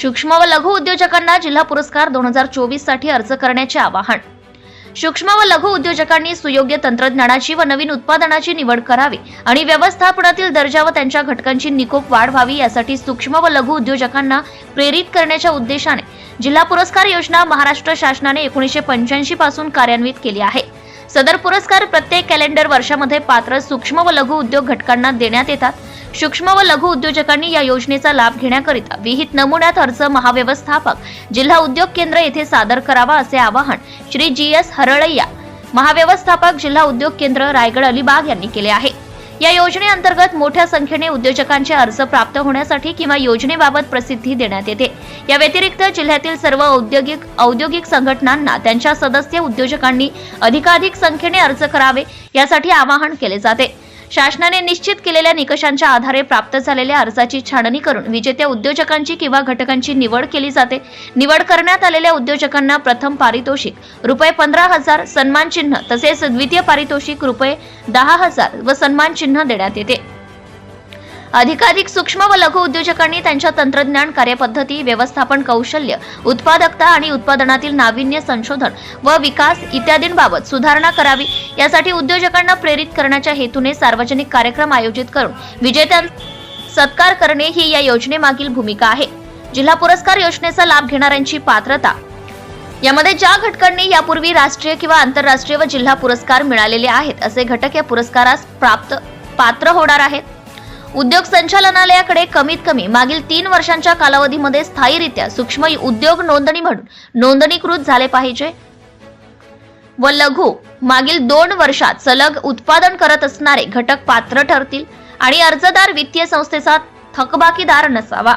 सूक्ष्म व लघु उद्योजकांना जिल्हा पुरस्कार दोन हजार चोवीससाठी अर्ज करण्याचे आवाहन. सूक्ष्म व लघु उद्योजकांनी सुयोग्य तंत्रज्ञानाची व नवीन उत्पादनाची निवड करावी आणि व्यवस्थापनातील दर्जा व त्यांच्या घटकांची निकोप वाढ व्हावी यासाठी सूक्ष्म व लघु उद्योजकांना प्रेरित करण्याच्या उद्देशाने जिल्हा पुरस्कार योजना महाराष्ट्र शासनाने एकोणीसशे पंच्याऐंशी पासून कार्यान्वित केली आहे. सदर पुरस्कार प्रत्येक कॅलेंडर वर्षामध्ये पात्र सूक्ष्म व लघु उद्योग घटकांना देण्यात येतात. सूक्ष्म व लघु उद्योजकांनी या योजनेचा लाभ घेण्याकरिता विहित नमुन्यात अर्ज महाव्यवस्थापक जिल्हा उद्योग केंद्र येथे सादर करावा असे आवाहन श्री जी एस हरळय्या महाव्यवस्थापक जिल्हा उद्योग केंद्र रायगड अलिबाग यांनी केले आहे. या योजनेअंतर्गत मोठ्या संख्येने उद्योजकांचे अर्ज प्राप्त होण्यासाठी किंवा योजनेबाबत प्रसिद्धी देण्यात येते. या व्यतिरिक्त जिल्ह्यातील सर्व औद्योगिक औद्योगिक संघटनांना त्यांच्या सदस्य उद्योजकांनी अधिकाधिक संख्येने अर्ज करावे यासाठी आवाहन केले जाते. शासनाने निश्चित केलेल्या निकषांच्या आधारे प्राप्त झालेल्या अर्जाची छाननी करून विजेत्या उद्योजकांची किंवा घटकांची निवड केली जाते. निवड करण्यात आलेल्या उद्योजकांना प्रथम पारितोषिक रुपये पंधरा हजार सन्मान चिन्ह तसेच द्वितीय पारितोषिक रुपये दहा हजार व सन्मान चिन्ह देण्यात येते. अधिकाधिक सूक्ष्म व लघु उद्योजकांनी त्यांच्या तंत्रज्ञान कार्यपद्धती व्यवस्थापन कौशल्य उत्पादकता आणि उत्पादनातील नाविन्य संशोधन व विकास इत्यादींबाबत सुधारणा करावी. यासाठी उद्योजकांना प्रेरित करण्याच्या हेतूने सार्वजनिक कार्यक्रम आयोजित करून विजेत्यां सत्कार करणे ही या योजनेमागील भूमिका आहे. जिल्हा पुरस्कार योजनेचा लाभ घेणाऱ्यांची पात्रता. यामध्ये ज्या घटकांनी यापूर्वी राष्ट्रीय किंवा आंतरराष्ट्रीय व जिल्हा पुरस्कार मिळालेले आहेत असे घटक या पुरस्कारास प्राप्त पात्र होणार आहेत. उद्योग संचालनालयाकडे कमीत कमी मागील तीन वर्षांच्या कालावधीमध्ये स्थायीरित्या सूक्ष्म उद्योग नोंदणी म्हणून नोंदणीकृत झाले पाहिजे. व लघु मागील दोन वर्षात सलग उत्पादन करत असणारे घटक पात्र ठरतील आणि अर्जदार वित्तीय संस्थेचा थकबाकीदार नसावा.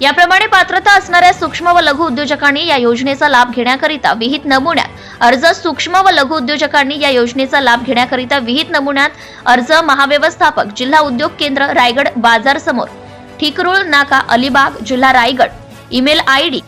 याप्रमाणे पात्रता असणाऱ्या सूक्ष्म व लघु उद्योजकांनी या योजनेचा लाभ घेण्याकरिता विहित नमुन्यात अर्ज सूक्ष्म व लघु उद्योजकांनी या योजनेचा लाभ घेण्याकरिता विहित नमुन्यात अर्ज महाव्यवस्थापक जिल्हा उद्योग केंद्र रायगड बाजार समोर. ठिकरुळ नाका अलिबाग जिल्हा Raigad. Email I D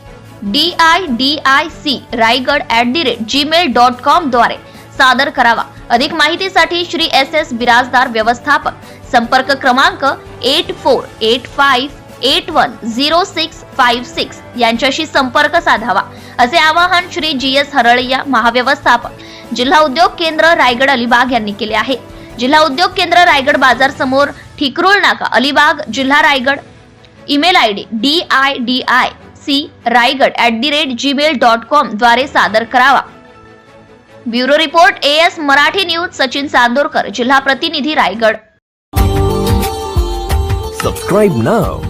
D I D I C Raigad at the rate Gmail dot कॉमद्वारे सादर करावा. अधिक माहितीसाठी श्री एस एस बिराजदार व्यवस्थापक. संपर्क क्रमांक eight four eight five eight one zero six five six यांच्याशी संपर्क साधावा. असे आवाहन श्री जी एस हरळिया महाव्यवस्थापक जिल्हा उद्योग केंद्र रायगड अलिबाग यांनी केले आहे. जिल्हा उद्योग केंद्र रायगड बाजार समोर ठिकरुळ नाका अलिबाग जिल्हा Raigad. Email I D D I D I C Raigad at the rate Gmail dot कॉमद्वारे सादर करावा. Bureau report A S Marathi news Sachin Chandorkar जिल्हा प्रतिनिधी Raigad. Subscribe now